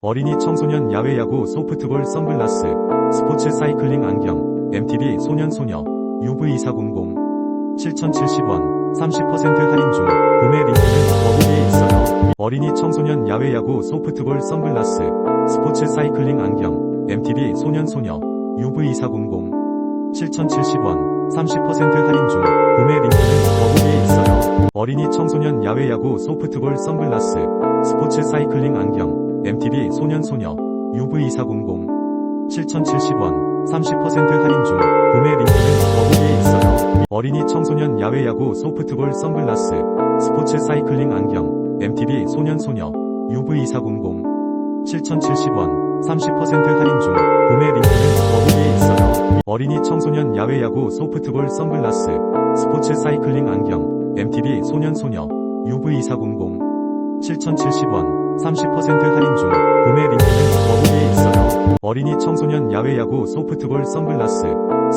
어린이 청소년 야외 야구 소프트볼 선글라스, 스포츠 사이클링 안경, MTB 소년소녀, UV2400, 7,070원, 30% 할인 중, 구매 링크는 더보기에 있어요. 어린이 청소년 야외 야구 소프트볼 선글라스, 스포츠 사이클링 안경, MTB 소년소녀, UV2400, 7,070원, 30% 할인 중, 구매 링크는 더보기에 있어요. 어린이 청소년 야외 야구 소프트볼 선글라스, 스포츠 사이클링 안경, MTB 소년소녀, UV2400, 7,070원, 30% 할인 중, 구매 링크는 더보기에 있어요. 어린이 청소년 야외 야구 소프트볼 선글라스, 스포츠 사이클링 안경, MTB 소년소녀, UV2400, 7,070원, 30% 할인 중, 구매 링크는 더보기에 있어요. 어린이 청소년 야외 야구 소프트볼 선글라스, 스포츠 사이클링 안경, MTB 소년소녀, UV2400, 7,070원, 30% 할인 중, 구매 링크는 더보기에 있어요. 어린이 청소년 야외야구 소프트볼 선글라스,